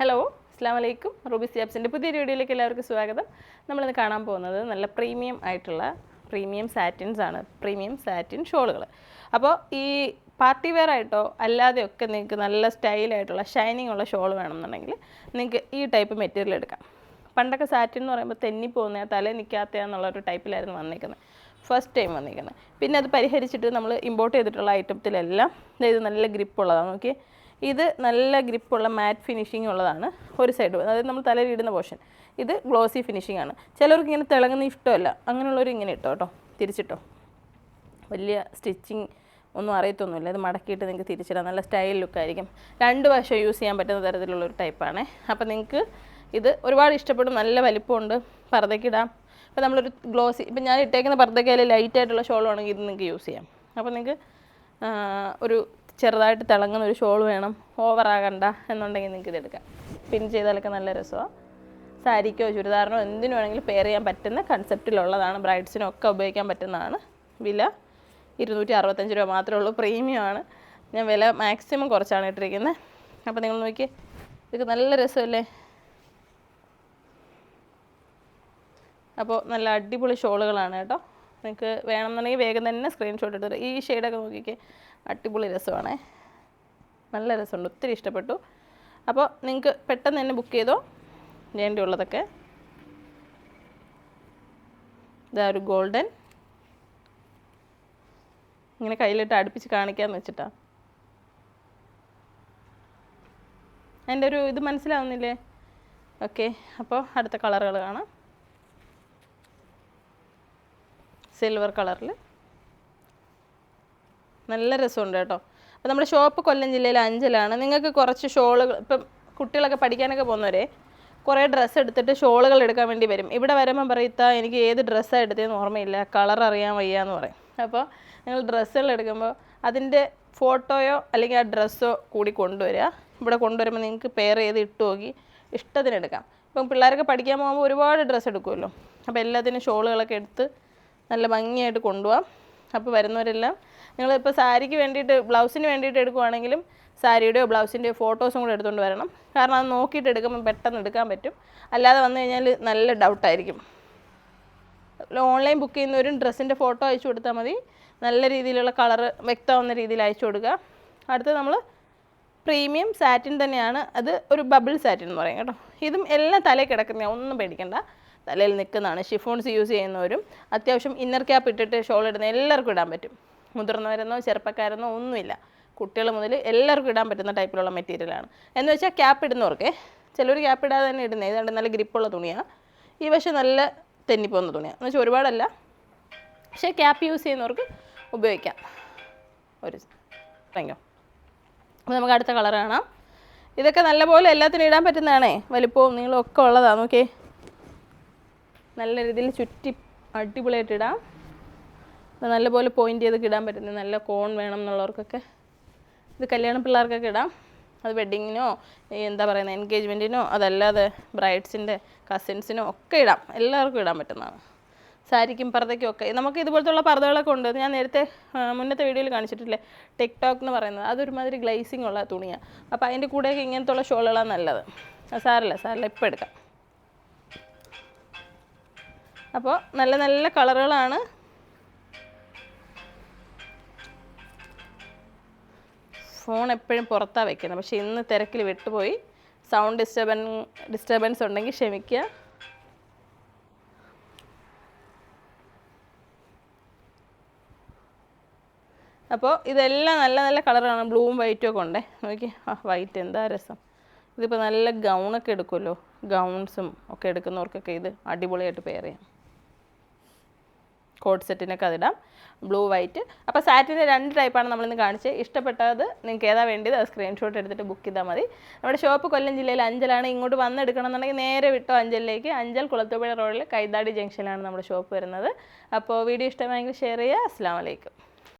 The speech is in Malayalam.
ഹലോ അസ്സാം വലൈക്കും റൂബി സിയാബ്സിന്റെ പുതിയ വീഡിയോയിലേക്ക് എല്ലാവർക്കും സ്വാഗതം. നമ്മളിന്ന് കാണാൻ പോകുന്നത് നല്ല പ്രീമിയം ആയിട്ടുള്ള പ്രീമിയം സാറ്റിൻസ് ആണ്. പ്രീമിയം സാറ്റിൻ ഷോളുകൾ അപ്പോൾ ഈ പാർട്ടി വെയർ ആയിട്ടോ അല്ലാതെയൊക്കെ നിങ്ങൾക്ക് നല്ല സ്റ്റൈലായിട്ടുള്ള ഷൈനിങ് ഉള്ള ഷോൾ വേണമെന്നുണ്ടെങ്കിൽ നിങ്ങൾക്ക് ഈ ടൈപ്പ് മെറ്റീരിയൽ എടുക്കാം. പണ്ടൊക്കെ സാറ്റിൻ എന്ന് പറയുമ്പോൾ തെന്നി പോകുന്ന തല നിൽക്കാത്ത എന്നുള്ള ഒരു ടൈപ്പിലായിരുന്നു വന്നിരിക്കുന്നത് ഫസ്റ്റ് ടൈം വന്നിരിക്കുന്നത് പിന്നെ അത് പരിഹരിച്ചിട്ട് നമ്മൾ ഇമ്പോർട്ട് ചെയ്തിട്ടുള്ള ഐറ്റത്തിലെല്ലാം ഇത് നല്ല ഗ്രിപ്പ് ഉള്ളതാണ് നോക്കി ഇത് നല്ല ഗ്രിപ്പുള്ള മാറ്റ് ഫിനിഷിംഗ് ഉള്ളതാണ് ഒരു സൈഡ് അതായത് നമ്മൾ തലയിൽ ഇടുന്ന പോർഷൻ ഇത് ഗ്ലോസി ഫിനിഷിംഗ് ആണ്. ചിലർക്ക് ഇങ്ങനെ തിളങ്ങുന്ന ഇഷ്ടമല്ല. അങ്ങനെയുള്ളവർ ഇങ്ങനെ ഇട്ടോ കേട്ടോ തിരിച്ചിട്ടോ. വലിയ സ്റ്റിച്ചിങ് ഒന്നും അറിയത്തൊന്നുമില്ല. ഇത് മടക്കിയിട്ട് നിങ്ങൾക്ക് തിരിച്ചിടാം. നല്ല സ്റ്റൈൽ ലുക്കായിരിക്കും രണ്ട് വശം യൂസ് ചെയ്യാൻ പറ്റുന്ന തരത്തിലുള്ള ഒരു ടൈപ്പാണ് അപ്പോൾ നിങ്ങൾക്ക് ഇത് ഒരുപാട് ഇഷ്ടപ്പെടും. നല്ല വലിപ്പമുണ്ട്. പർദ്ദയ്ക്കിടാം അപ്പോൾ നമ്മളൊരു ഗ്ലോസി ഇപ്പം ഞാൻ ഇട്ടേക്കുന്ന പർദ്ദയ്ക്കയിൽ ലൈറ്റായിട്ടുള്ള ഷോൾ ആണെങ്കിൽ ഇത് നിങ്ങൾക്ക് യൂസ് ചെയ്യാം. അപ്പോൾ നിങ്ങൾക്ക് ഒരു ചെറുതായിട്ട് തിളങ്ങുന്ന ഒരു ഷോൾ വേണം. ഓവർ ആകണ്ട എന്നുണ്ടെങ്കിൽ നിങ്ങൾക്ക് ഇതെടുക്കാം പിൻ ചെയ്താലൊക്കെ നല്ല രസമാണ് സാരിക്കോ ചുരിദാറിനോ എന്തിനു വേണമെങ്കിലും പെയർ ചെയ്യാൻ പറ്റുന്ന കൺസെപ്റ്റിലുള്ളതാണ് ബ്രൈഡ്സിനും ഒക്കെ ഉപയോഗിക്കാൻ പറ്റുന്നതാണ്. വില ഇരുന്നൂറ്റി അറുപത്തഞ്ച് രൂപ മാത്രമേ ഉള്ളൂ. പ്രീമിയമാണ് ഞാൻ വില മാക്സിമം കുറച്ചാണ് ഇട്ടിരിക്കുന്നത് അപ്പോൾ നിങ്ങൾ നോക്കി ഇതൊക്കെ നല്ല രസമല്ലേ? അപ്പോൾ നല്ല അടിപൊളി ഷോളുകളാണ് കേട്ടോ. നിങ്ങൾക്ക് വേണമെന്നുണ്ടെങ്കിൽ വേഗം തന്നെ സ്ക്രീൻഷോട്ട് എടുത്തിട്ട് ഈ ഷെയ്ഡൊക്കെ നോക്കിക്കേ. അടിപൊളി രസമാണേ. നല്ല രസമുണ്ട്. ഒത്തിരി ഇഷ്ടപ്പെട്ടു. അപ്പോൾ നിങ്ങൾക്ക് പെട്ടെന്ന് തന്നെ ബുക്ക് ചെയ്തോ? വേണ്ടിയുള്ളതൊക്കെ. ഇതാ ഒരു ഗോൾഡൻ ഇങ്ങനെ കയ്യിലിട്ട് അടുപ്പിച്ച് കാണിക്കാമെന്ന് വെച്ചിട്ടാ. എന്റെ ഒരു ഇത് മനസ്സിലാവുന്നില്ലേ? ഓക്കെ. അപ്പോൾ അടുത്ത കളറുകൾ കാണാം. സിൽവർ കളറിൽ. നല്ല രസമുണ്ട് കേട്ടോ. അപ്പോൾ നമ്മുടെ ഷോപ്പ് കൊല്ലം ജില്ലയിൽ അഞ്ചലാണ്. നിങ്ങൾക്ക് കുറച്ച് ഷോളുകൾ ഇപ്പം കുട്ടികളൊക്കെ പഠിക്കാനൊക്കെ പോകുന്നവരെ കുറേ ഡ്രസ്സ് എടുത്തിട്ട് ഷോളുകൾ എടുക്കാൻ വേണ്ടി വരും. ഇവിടെ വരുമ്പം പറയത്ത എനിക്ക് ഏത് ഡ്രസ്സാണ് എടുത്തതെന്ന് ഓർമ്മയില്ല. കളർ അറിയാൻ വയ്യ എന്ന് പറയും. അപ്പോൾ നിങ്ങൾ ഡ്രസ്സുകൾ എടുക്കുമ്പോൾ അതിന്റെ ഫോട്ടോയോ അല്ലെങ്കിൽ ആ ഡ്രസ്സോ കൂടി കൊണ്ടുവരിക. ഇവിടെ കൊണ്ടുവരുമ്പോൾ നിങ്ങൾക്ക് പെയർ ചെയ്ത് ഇട്ട് നോക്കി ഇഷ്ടത്തിന് എടുക്കാം. ഇപ്പം പിള്ളേരൊക്കെ പഠിക്കാൻ പോകുമ്പോൾ ഒരുപാട് ഡ്രസ്സ് എടുക്കുമല്ലോ. അപ്പോൾ എല്ലാത്തിനും ഷോളുകളൊക്കെ എടുത്ത് നല്ല ഭംഗിയായിട്ട് കൊണ്ടുപോകാം അപ്പോൾ വരുന്നവരെല്ലാം നിങ്ങളിപ്പോൾ സാരിക്ക് വേണ്ടിയിട്ട് ബ്ലൗസിന് വേണ്ടിയിട്ട് എടുക്കുവാണെങ്കിലും സാരിയുടെയോ ബ്ലൗസിന്റെയോ ഫോട്ടോസും കൂടെ എടുത്തുകൊണ്ട് വരണം. കാരണം അത് നോക്കിയിട്ട് എടുക്കുമ്പോൾ പെട്ടെന്ന് എടുക്കാൻ പറ്റും. അല്ലാതെ വന്നു കഴിഞ്ഞാൽ നല്ല ഡൗട്ടായിരിക്കും. ഓൺലൈൻ ബുക്ക് ചെയ്യുന്നവരും ഡ്രസ്സിന്റെ ഫോട്ടോ അയച്ചു കൊടുത്താൽ മതി. നല്ല രീതിയിലുള്ള കളറ് വ്യക്തമാവുന്ന രീതിയിൽ അയച്ചു കൊടുക്കുക. അടുത്ത് നമ്മൾ പ്രീമിയം സാറ്റിൻ തന്നെയാണ്. അത് ഒരു ബബിൾ സാറ്റിൻ എന്ന് പറയും കേട്ടോ. ഇതും എല്ലാം തലയിൽ കിടക്കുന്ന ഒന്നും പേടിക്കണ്ട. തലയിൽ നിൽക്കുന്നതാണ്. ഷിഫോൺസ് യൂസ് ചെയ്യുന്നവരും അത്യാവശ്യം ഇന്നർ ക്യാപ്പ് ഇട്ടിട്ട് ഷോൾ ഇടുന്ന എല്ലാവർക്കും ഇടാൻ പറ്റും. മുതിർന്നവരെന്നോ ചെറുപ്പക്കാരെന്നോ ഒന്നുമില്ല. കുട്ടികൾ മുതൽ എല്ലാവർക്കും ഇടാൻ പറ്റുന്ന ടൈപ്പിലുള്ള മെറ്റീരിയലാണ് എന്ന് വെച്ചാൽ ക്യാപ്പ് ഇടുന്നവർക്ക് ചിലർ ക്യാപ്പ് ഇടാതെ തന്നെ ഇടുന്നത് ഏതാണ്ട് നല്ല ഗ്രിപ്പുള്ള തുണിയാണ് ഈ വശം നല്ല തെന്നിപ്പോകുന്ന തുണിയാണ് എന്ന് വെച്ചാൽ ഒരുപാടല്ല. പക്ഷേ ക്യാപ്പ് യൂസ് ചെയ്യുന്നവർക്ക് ഉപയോഗിക്കാം. ഒരു താങ്ക് യു അപ്പോൾ നമുക്ക് അടുത്ത കളർ കാണാം. ഇതൊക്കെ നല്ലപോലെ എല്ലാത്തിനും ഇടാൻ പറ്റുന്നതാണേ. വലിപ്പവും നീളവും ഒക്കെ ഉള്ളതാണ് നോക്കിയേ. നല്ല രീതിയിൽ ചുറ്റി അടിപൊളിയായിട്ട് ഇടാം. നല്ലപോലെ പോയിന്റ് ചെയ്തൊക്കെ കിടാൻ പറ്റുന്നത് നല്ല കോൺ വേണം എന്നുള്ളവർക്കൊക്കെ. ഇത് കല്യാണ പിള്ളേർക്കൊക്കെ ഇടാം. അത് വെഡ്ഡിങ്ങിനോ എന്താ പറയുന്നത് എൻഗേജ്മെന്റിനോ അതല്ലാതെ ബ്രൈഡ്സിന്റെ കസിൻസിനോ ഒക്കെ ഇടാം. എല്ലാവർക്കും ഇടാൻ പറ്റുന്നതാണ്. സാരിക്കും പർദ്ദയ്ക്കും ഒക്കെ. നമുക്ക് ഇതുപോലത്തുള്ള പർദ്ദകളൊക്കെ ഉണ്ട്. ഞാൻ നേരത്തെ മുന്നത്തെ വീഡിയോയിൽ കാണിച്ചിട്ടില്ലേ? ടിക്ടോക്ക് എന്ന് പറയുന്നത്. അതൊരുമാതിരി ഗ്ലേസിംഗ് ഉള്ള തുണിയാണ് അപ്പോൾ അതിന്റെ കൂടെയൊക്കെ ഇങ്ങനത്തുള്ള ഷോളുകളാണ് നല്ലത്. അത് സാരല്ല സാരല്ല. ഇപ്പം എടുക്കാം. അപ്പോൾ നല്ല നല്ല കളറുകളാണ് ഫോൺ എപ്പോഴും പുറത്താണ് വെക്കുന്നത്. പക്ഷേ ഇന്ന് തിരക്കിൽ വിട്ടുപോയി. സൗണ്ട് ഡിസ്റ്റർബൻ ഡിസ്റ്റർബൻസ് ഉണ്ടെങ്കിൽ ക്ഷമിക്കുക. അപ്പോൾ ഇതെല്ലാം നല്ല നല്ല കളറാണ് ബ്ലൂവും വൈറ്റും ഒക്കെ ഉണ്ടേ. നോക്കി. ആ വൈറ്റ് എന്താ രസം. ഇതിപ്പോൾ നല്ല ഗൗണൊക്കെ എടുക്കുമല്ലോ. ഗൗൺസും ഒക്കെ എടുക്കുന്നവർക്കൊക്കെ ഇത് അടിപൊളിയായിട്ട് പെയർ ചെയ്യാം. കോട്ട് സെറ്റിനൊക്കെ അതിടാം. Blue white. അപ്പോൾ സാറ്റിന്റെ രണ്ട് ടൈപ്പാണ് നമ്മളിന്ന് കാണിച്ചത്. ഇഷ്ടപ്പെട്ടത് നിങ്ങൾക്ക് ഏതാ വേണ്ടത് അത് സ്ക്രീൻഷോട്ട് എടുത്തിട്ട് ബുക്ക് ചെയ്താൽ മതി. നമ്മുടെ ഷോപ്പ് കൊല്ലം ജില്ലയിൽ അഞ്ചലാണ്. ഇങ്ങോട്ട് വന്നെടുക്കണമെന്നുണ്ടെങ്കിൽ നേരെ വിട്ടോ അഞ്ചലിലേക്ക്. അഞ്ചൽ കുളത്തുപുഴ റോഡിൽ കൈതാടി ജംഗ്ഷനിലാണ് നമ്മുടെ ഷോപ്പ് വരുന്നത്. അപ്പോൾ വീഡിയോ ഇഷ്ടമായെങ്കിൽ ഷെയർ ചെയ്യുക. അസ്സാം വലൈക്കും